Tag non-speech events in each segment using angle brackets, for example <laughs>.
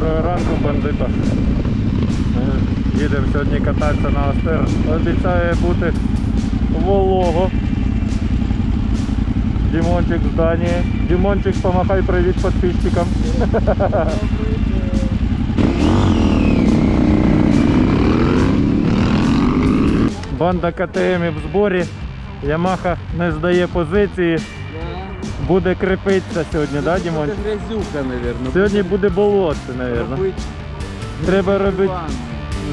Доброго ранку, бандита. Їдемо сьогодні кататися на Остер. Обіцяє бути волого. Дімончик в зданні. Дімончик, помахай привіт підписчикам. Банда КТМ в зборі. Ямаха не здає позиції. Буде крепитися сьогодні, да, Дімончик? Это грязюка, наверное. Сьогодні буде болотце, мабуть. Треба робити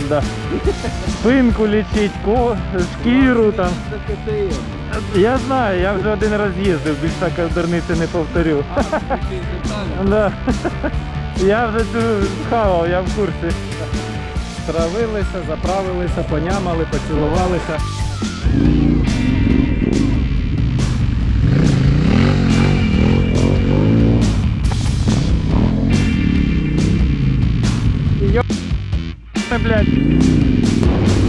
да. спинку лічити, ко... шкіру там. Я знаю, я вже один раз їздив, більш так дурниці не повторю. Детали. <laughs> Да. Я вже цю схавав, я в курсі. Травилися, заправилися, понямали, поцілувалися. Блядь.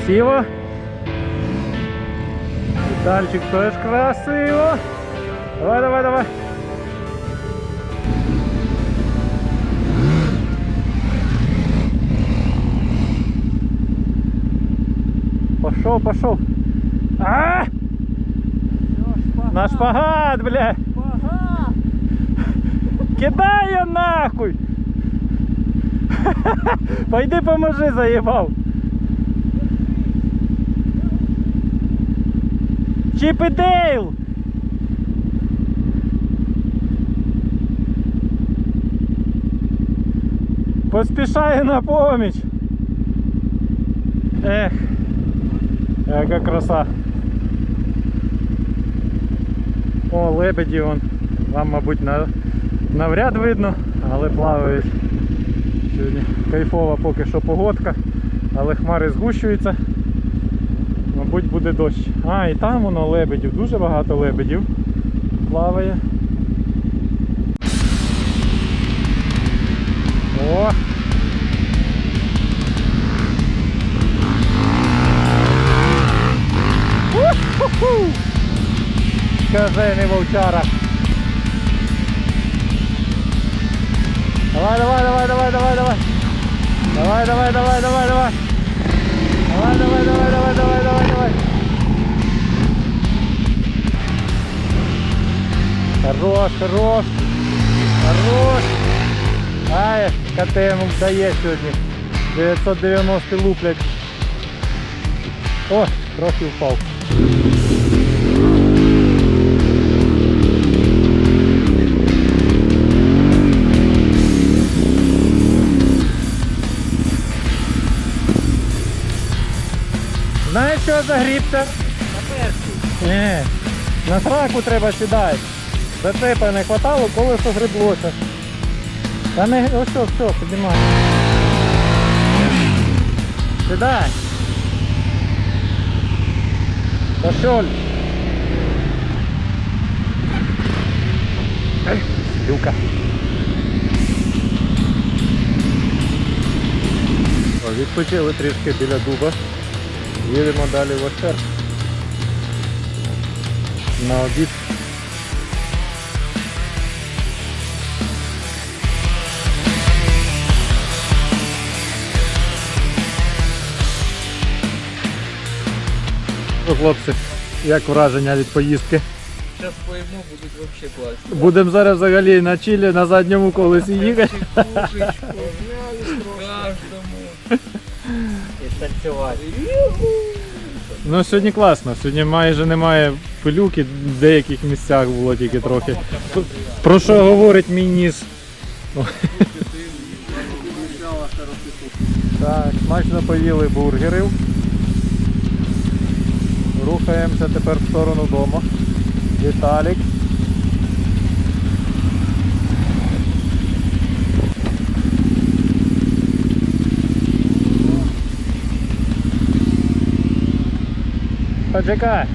Красиво. Вітальчик теж красиво. Давай, давай, давай. Пошел, пошел. А! На шпагат, бля. Кидай ее нахуй. <laughs> Пойди поможи, заебал. Чип і Дейл! Поспішаю на поміч. Ех, яка краса. О, лебеді вон. Вам, мабуть, на, навряд видно, але плавають. Сьогодні кайфова поки що погодка, але хмари згущуються. Мабуть, буде дощ. А, і там воно лебедів, дуже багато лебедів плаває. О! У-ху-ху! Вовчара. Давай, давай, давай, давай, давай, давай. Давай, давай, давай, давай, давай. Давай, давай, давай, давай, давай, давай, Хорош, хорош. Хорош. Ай, КТМ дає сьогодні. 990 луплять. О, трохи впав. Знаєш, що загрібся? На перший. Ні, на сраку треба сідати. Зацепа не хватало, колесо гриблося. Та не, ось все, все, піднімай. Сідай. Пошел. Люка. Відпочили трішки біля дуба. Їдемо далі в Остер. На обід. Ну, хлопці, як враження від поїздки? Сейчас поїмо, будуть вообще класні. Будемо зараз взагалі на чилі на задньому колесі їхати. Чекушечку. І танцювати. Ну сьогодні класно, сьогодні майже немає пилюки, в деяких місцях було тільки трохи. Про що говорить мій ніс? Так, смачно поїли бургерів. Рухаємося тепер в сторону дому. Віталік. Почекай.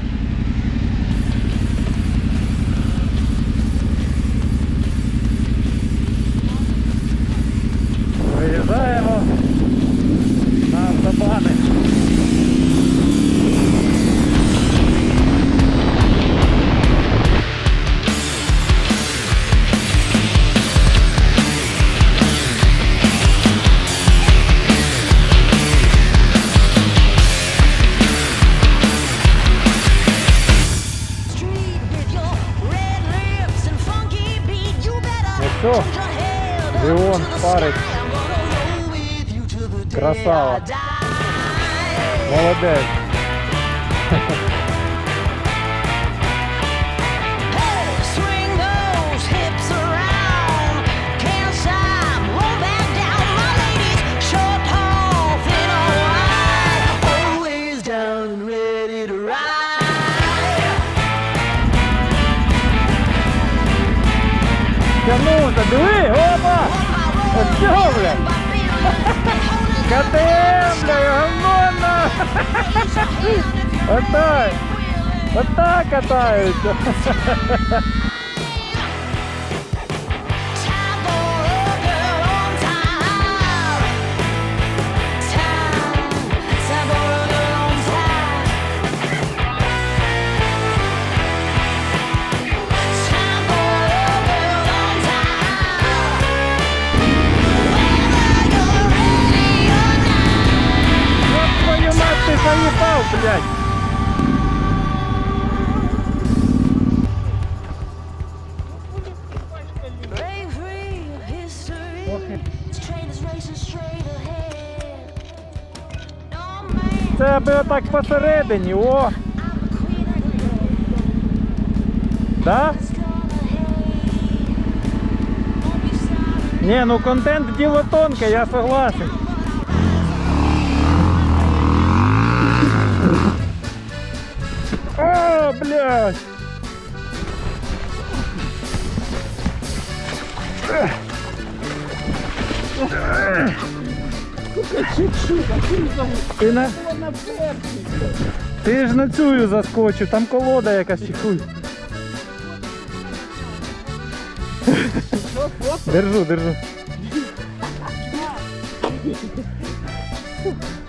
till the day Красава. I die. Молодець. Тягнувся, диви, опа! Чого, бля? КТМ, бля, гамонно! Отак! Отак катаються! аби отак посередині, о! I'm the queen of the road. Да? Let's go ahead. Won't be sorry. Ні, ну контент діло тонке, я согласен. О, блядь! Ти на... Ти ж на цю заскочив, там колода якась чекуй. Держу, держу.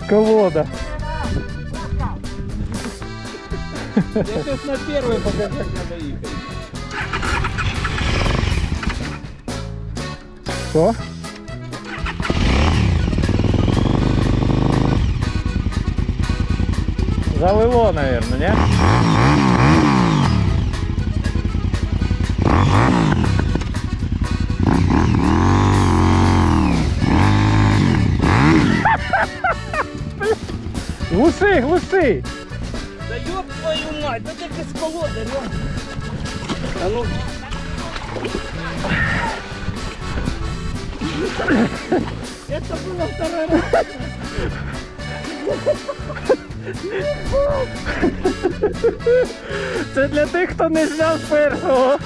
Колода. Я сейчас на первый покажу, как надо ехать. Що? Залило, наверное, не? Глуши, глуши! Да ёб твою мать, да ты без колоды, Лён. А ну. Это было второй раз. <laughs> <laughs> Це для тих, хто не зняв з першого.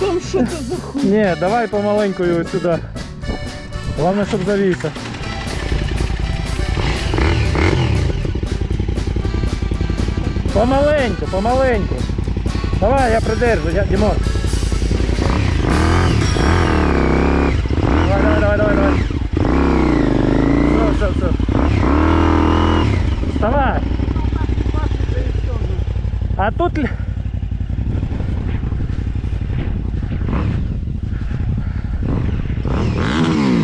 Там что-то за хуй. Ні, давай помаленьку його сюди. Головне, щоб завівся. Помаленьку, помаленьку. Давай, я придержу, я, Дімон. Давай, давай, давай, давай, давай. Все, все, все. Вставай. А тут...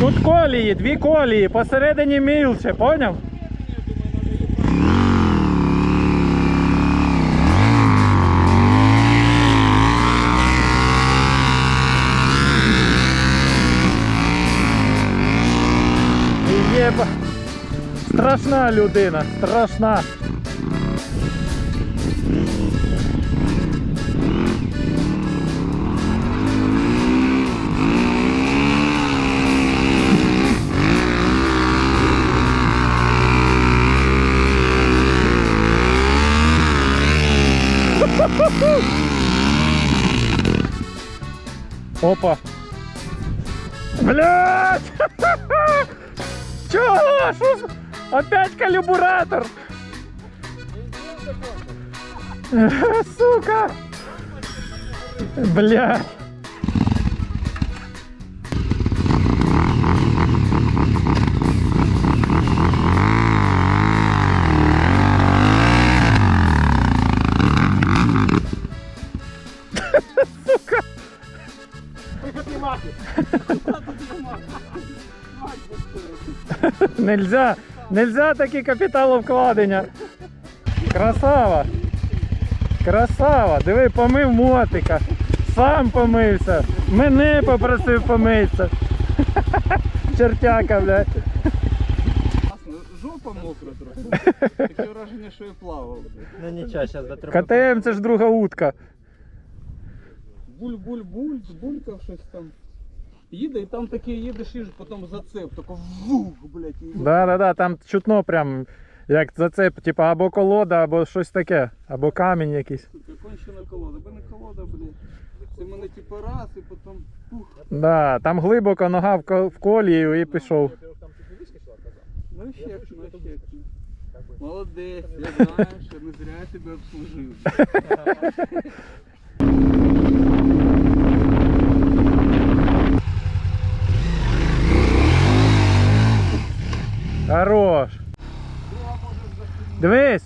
Тут колії, дві колії, посередині мілче, поняв? Страшна людина, страшна. Опа. Блять! Чого? Що? З- Опять калібуратор! <laughs> Сука! Блять! <laughs> Нельзя, нельзя такі капіталовкладення. Красава. Красава. Диви, помив мотика. Сам помився. Мене попросив помитися. <laughs> Чертяка, блядь. Жопа мокра трохи. Таке враження, що я плавав. Ну нічого, зараз до трохи. КТМ це ж друга утка. Буль-буль-буль, збулькав щось там. Їде, і там таке їдеш, їдеш, потім зацеп, тако вух, блядь, і Да, да, да, там чутно прям як зацеп, типа або колода, або щось таке, або камінь якийсь. сука, кончена колода. Бо не колода, блядь. Це мене типу раз, і потім пух. Да, там глибоко нога в ко- в колію і пішов. Ну ще, ну ще. Молодець, я знаю, що не зря я тебе обслужив. <laughs> Хорош. Дивись,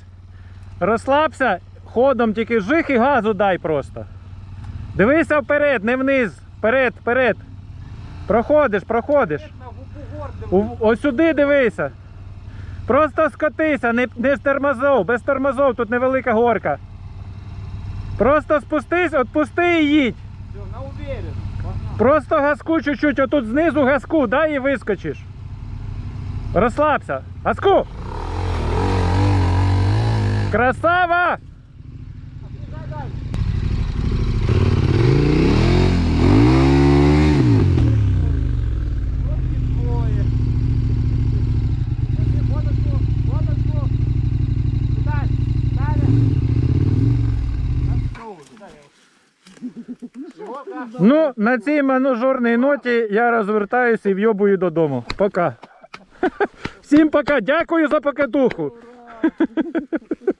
розслабся, ходом тільки жих і газу дай просто. Дивися вперед, не вниз. Вперед, вперед. Проходиш, проходиш. У, ось сюди дивися. Просто скотися, не, не з тормозов, без тормозов, тут невелика горка. Просто спустись, отпусти і їдь. Просто газку чуть-чуть, отут знизу газку, дай і вискочиш. Розслабся. Газку! Красава! Ну, на цій манужорній ноті я розвертаюся і вйобую додому. Пока. <laughs> Всім пока. Дякую за розкопав. <laughs>